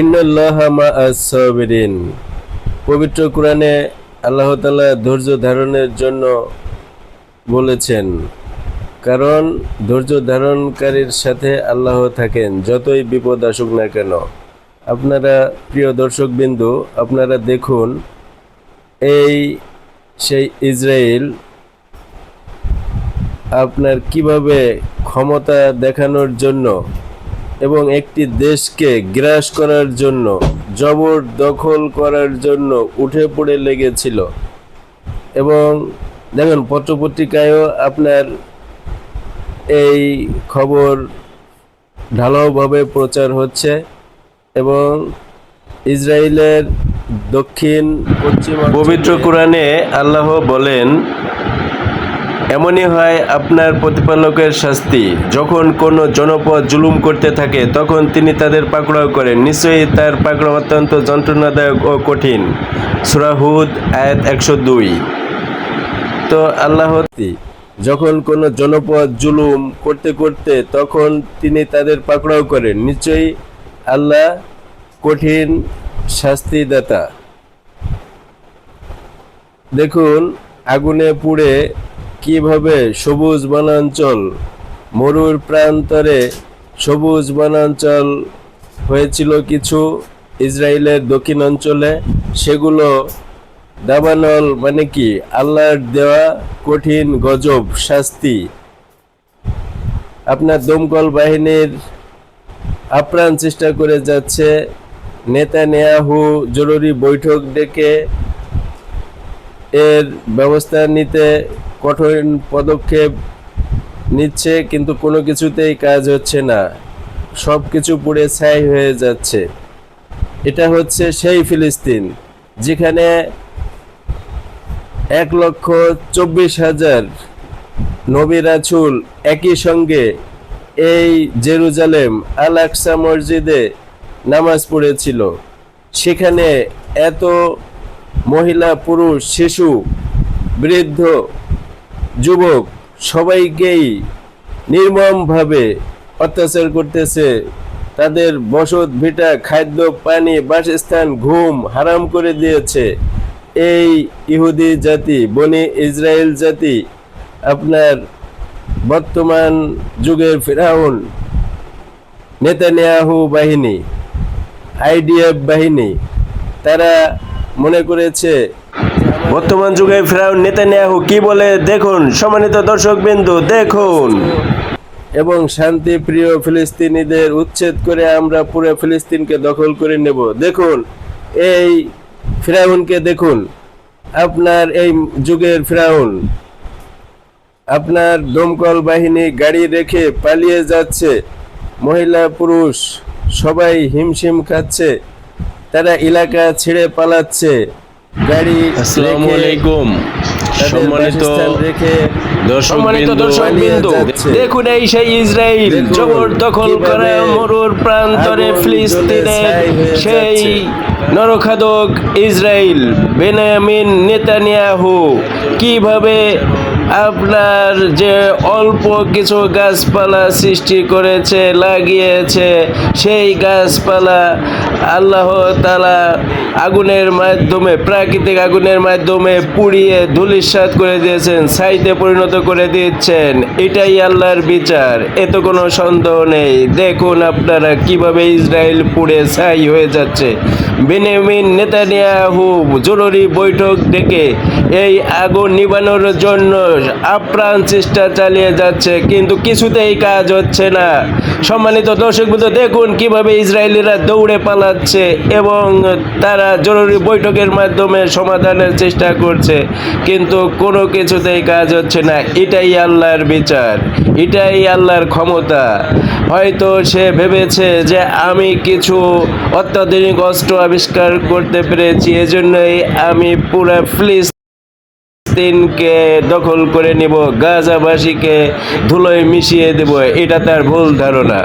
ইন্নাল্লাহ মা সাবিরিন। পবিত্র কোরআনে আল্লাহ তাআলা ধৈর্য ধারণের জন্য বলেছেন, কারণ ধৈর্য ধারণকারীর সাথে আল্লাহ থাকেন, যতই বিপদ আসুক না কেন। আপনারা প্রিয় দর্শকবিন্দু, আপনারা দেখুন, এই সেই ইসরায়েল আপনার কীভাবে ক্ষমতা দেখানোর জন্য এবং একটি দেশকে গ্রাস করার জন্য, জবর দখল করার জন্য উঠে পড়ে লেগেছিল। এবং দেখেন, পত্রপত্রিকায়ও আপনার এই খবর ঢালাওভাবে প্রচার হচ্ছে এবং ইসরায়েলের দক্ষিণ পশ্চিম পবিত্র কোরআনে আল্লাহ বলেন এমনই হয় আপনার প্রতিপালকের শাস্তি। যখন কোনো জনপদ জুলুম করতে থাকে, তখন তিনি তাদের পাকড়াও করেন। নিশ্চয়ই তার পাকড়াও অত্যন্ত যন্ত্রণাদায়ক ও কঠিন। সুরাহুদ আয়াত একশো দুই। তো আল্লাহ যখন কোনো জনপদ জুলুম করতে করতে তখন তিনি তাদের পাকড়াও করেন। নিশ্চয়ই আল্লাহ কঠিন শাস্তিদাতা। দেখুন, আগুনে পুড়ে কীভাবে সবুজ বনাঞ্চল মরুর প্রান্তরে সবুজ বনাঞ্চল হয়েছিল কিছু ইসরায়েলের দক্ষিণ অঞ্চলে, সেগুলো দাবানল মানে কি? আল্লাহর দেওয়া কঠিন গজব, শাস্তি। আপনার দমকল বাহিনীর আপ্রাণ চেষ্টা করে যাচ্ছে। নেতা নেয়াহু জরুরি বৈঠক ডেকে এর ব্যবস্থা নিতে কঠোর পদক্ষেপ নিচ্ছে, কিন্তু কোনো কিছুতেই কাজ হচ্ছে না। সব কিছু পুড়ে ছাই হয়ে যাচ্ছে। এটা হচ্ছে সেই ফিলিস্তিন, যেখানে এক লক্ষ চব্বিশ হাজার নবী রাসূল একই সঙ্গে এই জেরুজালেম আল আকসা মসজিদে নামাজ পড়েছিল। সেখানে এত মহিলা, পুরুষ, শিশু, বৃদ্ধ যুবক, সবাইকেই নির্মমভাবে অত্যাচার করতেছে। তাদের বসত, ভিটা, খাদ্য, পানি, বাসস্থান, ঘুম হারাম করে দিয়েছে। এই ইহুদি জাতি, বনি ইসরায়েল জাতি, আপনার বর্তমান যুগের ফেরাউন, নেতানিয়াহু বাহিনী, আইডিএফ বাহিনী, তারা মনে করেছে বর্তমান যুগে ফেরাউন নেতানিয়াহু কি বলে দেখুন, সম্মানিত দর্শক বিন্দু দেখুন। এবং শান্তিপ্রিয় ফিলিস্তিনিদের উচ্ছেদ করে আমরা পুরো ফিলিস্তিনকে দখল করে নেব। দেখুন, এই ফিরাউনকে দেখুন, আপনার এই যুগের ফিরাউন। আপনার দমকল বাহিনী গাড়ি রেখে পালিয়ে যাচ্ছে। মহিলা, পুরুষ, সবাই হিমশিম খাচ্ছে। তারা এলাকা ছেড়ে পালাচ্ছে। গাড়ি আসসালামু আলাইকুম সম্মানিত বাসস্থান রেখে দর্শক সম্মানিত দর্শক বিন্দু, দেখুন এই সেই ইসরায়েল জবর দখল করে মরুর প্রান্তরে ফিলিস্তিনের সেই নরখাদক ইসরায়েল বেনামিন নেতানিয়াহু কীভাবে আপনার যে অল্প কিছু গাছপালা সৃষ্টি করেছে, লাগিয়েছে, সেই গাছপালা আল্লাহ তালা আগুনের মাধ্যমে, প্রাকৃতিক আগুনের মাধ্যমে পুড়িয়ে ধুলিস্বাদ করে দিয়েছেন, ছাইতে পরিণত করে দিচ্ছেন। এটাই আল্লাহর বিচার এত কোনো সন্দেহ নেই। দেখুন আপনারা কীভাবে ইসরায়েল পুড়ে ছাই হয়ে যাচ্ছে। বেনিয়ামিন নেতানিয়াহু জরুরি বৈঠক ডেকে এই আগুন নিবানোর জন্য আপ্রাণ চেষ্টা চালিয়ে যাচ্ছে, কিন্তু কিছুতেই কাজ হচ্ছে না। সম্মানিত দর্শক বন্ধু দেখুন কীভাবে ইসরায়েলিরা দৌড়ে পালাচ্ছে এবং তারা জরুরি বৈঠকের মাধ্যমে সমাধানের চেষ্টা করছে, কিন্তু কোনো কিছুতেই কাজ হচ্ছে না। এটাই আল্লাহর বিচার, এটাই আল্লাহর ক্ষমতা। হয়তো সে ভেবেছে যে আমি কিছু অত্যাধুনিক অস্ত্র আবিষ্কার করতে পেরেছি, এজন্যই আমি পুরো ফিলিস্তিনকে দখল করে নিব গাজাবাসীকে ধুলোয় মিশিয়ে দেব এটা তার ভুল ধারণা।